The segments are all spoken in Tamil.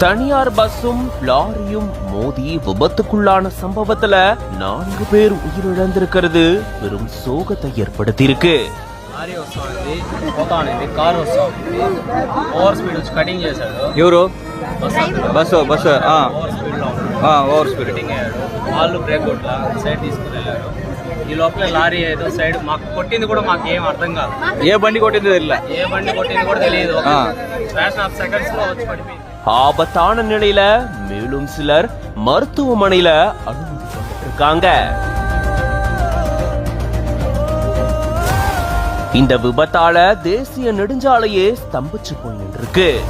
தனியார் பஸ்ஸும் லாரியும் மோதி விபத்துக்குள்ளான சம்பவத்துல நான்கு பேர் உயிரிழந்திருக்கிறது பெரும் சோகத்தை ஏற்படுத்தியிருக்கு లారీ వస్తా ఉంది పోతా ఉంది కారు వస్తా ఉంది ఓవర్ స్పీడ్ వచ్చి కటింగ్ చేశాడు ఎవరు బస్సు అతను బస్సు బస్సు ఆ, ఓవర్ స్పీడ్ లో ఉన్నాడు. ఆ, ఓవర్ స్పీడ్ కటింగ్ అయ్యాడు వాళ్ళు బ్రేక్ కొట్ల సైడ్ తీసుకుని వెళ్ళారు ఈ లోపల లారీ ఏదో సైడ్ మాకు కొట్టింది కూడా మాకు ఏం అర్థం కాదు ఏ బండి కొట్టిందో తెలియలే ఏ బండి కొట్టింది కూడా తెలియదు ఆ. ఫ్యాషన్ ఆఫ్ సెకండ్స్ లో వచ్చి పడిపోయింది ஆபத்தான நிலையில மேலும் சிலர் மருத்துவமனையில அனுமதிக்கப்பட்டிருக்காங்க. இந்த விபத்தால தேசிய நெடுஞ்சாலையே ஸ்தம்பிச்சு போய் இருக்கு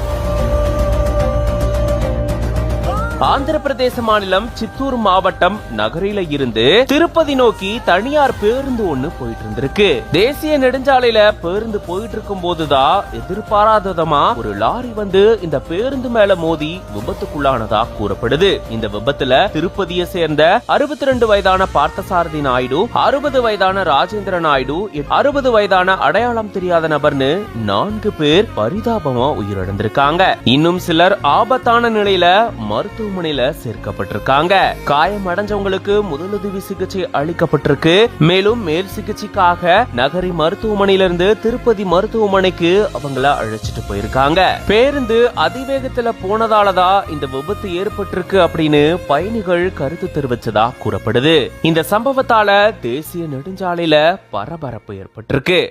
ஆந்திர பிரதேச மாநிலம் சித்தூர் மாவட்டம் நகரில இருந்து திருப்பதி நோக்கி தனியார் பேருந்து ஒண்ணு போயிட்டு இருந்திருக்கு தேசிய நெடுஞ்சாலையில பேருந்து போயிட்டு இருக்கும் போதுதான் எதிர்பாராததமா ஒரு லாரி வந்து இந்த பேருந்து மேல மோதி விபத்துக்குள்ளானதா கூறப்படுது. இந்த விபத்துல திருப்பதியை சேர்ந்த அறுபத்தி ரெண்டு வயதான பார்த்தசாரதி நாயுடு அறுபது வயதான ராஜேந்திர நாயுடு அறுபது வயதான அடையாளம் தெரியாத நபர்னு நான்கு பேர் பரிதாபமா உயிரிழந்திருக்காங்க. இன்னும் சிலர் ஆபத்தான நிலையில மருத்துவமனையில சேர்க்கப்பட்டிருக்காங்க. காயம் அடைஞ்சவங்களுக்கு முதலுதவி சிகிச்சை அளிக்கப்பட்டிருக்கு. மேலும் மேல் சிகிச்சைக்காக நகரி மருத்துவமனையிலிருந்து திருப்பதி மருத்துவமனைக்கு அவங்கள அழைச்சிட்டு போயிருக்காங்க. பேருந்து அதிவேகத்துல போனதாலதான் இந்த விபத்து ஏற்பட்டிருக்கு அப்படின்னு பயணிகள் கருத்து தெரிவிச்சதா கூறப்படுது. இந்த சம்பவத்தால தேசிய நெடுஞ்சாலையில பரபரப்பு ஏற்பட்டிருக்கு.